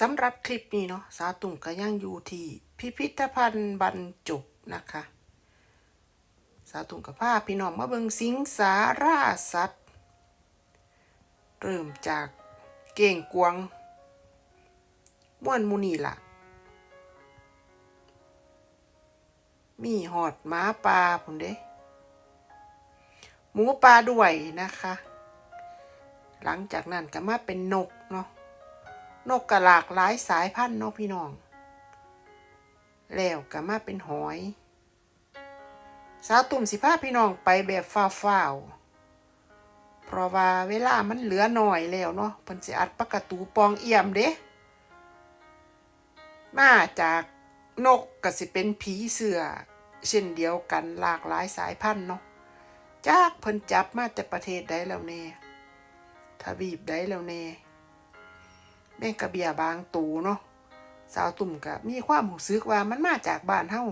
สำหรับคลิปนี้เนาะสาตุ่มก็ยังอยู่ที่พิพิธภัณฑ์บรรจุนะคะ สาตุ่มกับผ้าพี่น้องมาเบิงสิงสาราสัตว์ เริ่มจากเก่งกวงม่วนมูนี่ล่ะ มีหอดหมาป่าผมเด้ หมูป่าด้วยนะคะ หลังจากนั้นก็มาเป็นนกเนาะ นกกระหลากหลายสายพันธุ์เนาะพี่น้อง แล้วก็มาเป็นหอย สาวตุ่มสิพาพี่น้องไปแบบฟ้าวเพราะว่าเวลามันเหลือหน่อยแล้วเนาะเพิ่นสิอัดปากกระตูปองเอี่ยมเด้ มาจากนกก็สิเป็นผีเสือเช่นเดียวกันหลากหลายสายพันธุ์เนาะจากเพิ่นจับมาแต่ประเทศใดแล้วแน่ทวีปใดแล้วแน่ แมงกระเบียบางตูเนาะสาวตุ่มก็มีความหูซึกว่ามันมาจากบ้านเฮา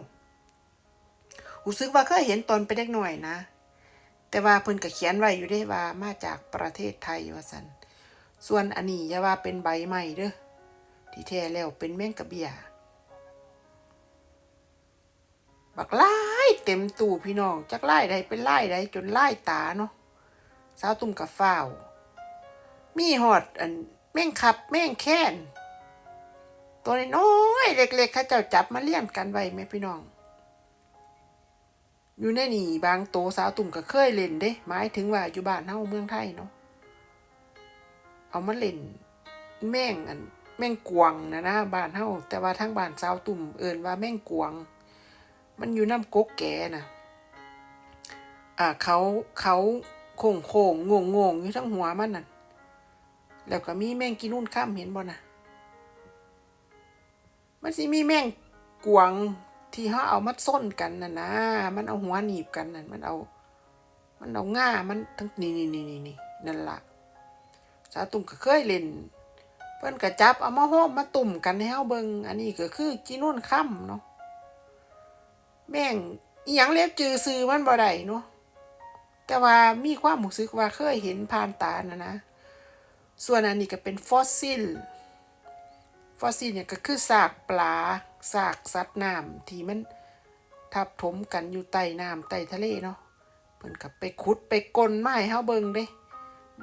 หูซึกว่าเคยเห็นตนเป็นเด็กหน่อยนะ แต่ว่าเพิ่นก็เขียนไว้อยู่ได้ว่ามาจากประเทศไทยว่าซั่นส่วนอันนี้อย่าว่าเป็นใบใหม่เด้อที่แท้แล้วเป็นแมงกระเบียบักไล่เต็มตู้พี่น้องจักไล่ใดเป็นไล่ใดจนไล่ตาเนาะสาวตุ่มกับฝ้าวมีหอดอัน แม่งขับแม่งแค้น ตัวน้อยๆเล็กๆเข้าเจ้าจับมาเลี้ยงกันไว้ไหมพี่น้อง อยู่ในนี่บางโตสาวตุ่มก็เคยเล่นเด้หมายถึงว่าอยู่บ้านเฮาเมืองไทยเนาะเอามาเล่น แม่งอันแม่งกวงนะนะบ้านเฮาแต่ว่าทางบ้านสาวตุ่มเอิ้นว่าแม่งกวง มันอยู่น้ำกกแก่น่ะอ่าเขาเขาโค้งโค้งงงงงอยู่ทั้งหัวมันน่ะ แล้วก็มีแมงกินนู่นข้ามเห็นบ่น่ะมันสิมีแมงกวางที่เขาเอามาส้นกันน่ะนะ มันเอาหัวหนีบกันน่ะมันเอา มันเอาง่า มันทั้งนี่นี่นี่นี่นี่นั่นละสาตุ่มก็เคยเล่น เพิ่นก็จับเอามาห้อมมาตุ่มกันให้เฮาเบิงอันนี้ก็คือกินนู่นค่ำเนาะ แม่งอีหยังเรียกจือซื้อมันบ่ได้เนาะ แต่ว่ามีความรู้สึกว่าเคยเห็นผ่านตานะนะ ส่วนอันนี้ก็เป็นฟอสซิล ฟอสซิลเนี่ยก็คือซากปลาซากสัตว์น้ำที่มันทับถมกันอยู่ใต้น้ำใต้ทะเลเนาะเพิ่นก็ไปขุดไปกลมาให้เฮาเบิ่งเด้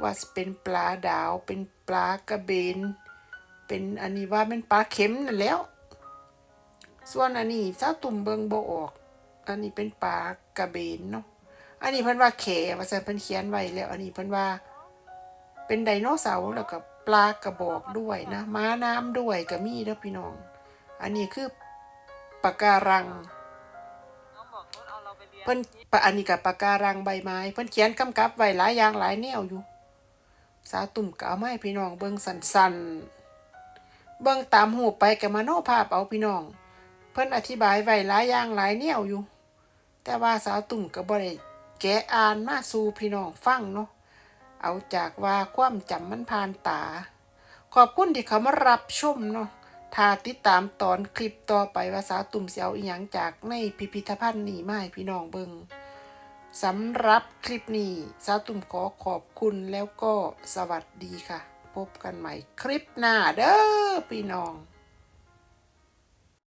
ว่าเป็นปลาดาว เป็นปลากระเบน เป็นอันนี้ว่าเป็นปลาเข็มนั่นแล้ว ส่วนอันนี้เจ้าตุ่มเบิงบ่ออก อันนี้เป็นปลากระเบนเนาะ อันนี้เพิ่นว่าแขว่าซั่นเพิ่นเขียนไว้แล้ว อันนี้เพิ่นว่า เป็นไดโนเสาร์แล้วก็ปลากระบอกด้วยนะม้าน้ำด้วยก็มีเด้อพี่น้อง อันนี้คือปะการังเพิ่นปะอันนี้กับปากการังใบไม้ เพิ่นเขียนกำกับไว้หลายอย่างหลายแนวอยู่ สาวตุ่มก็เอามาให้พี่น้องเบิ่งสันส้นๆเบิ่งตามหูไปกับมโนภาพเอาพี่น้อง เพิ่นอธิบายไว้หลายอย่างหลายแนวอยู่ แต่ว่าสาวตุ่มก็บ่ได้แกะอ่านมาสู่พี่น้องฟังเนาะ เอาจากว่าความจำมันผ่านตา ขอบคุณที่เขามารับชมเนาะถ้าติดตามตอนคลิปต่อไปว่าสาวตุ่มเสียวอีหยังจากในพิพิธภัณฑ์นี้มาให้พี่น้องเบิงสำหรับคลิปนี้สาวตุ่มขอขอบคุณแล้วก็สวัสดีค่ะ พบกันใหม่คลิปหน้าเด้อพี่น้อง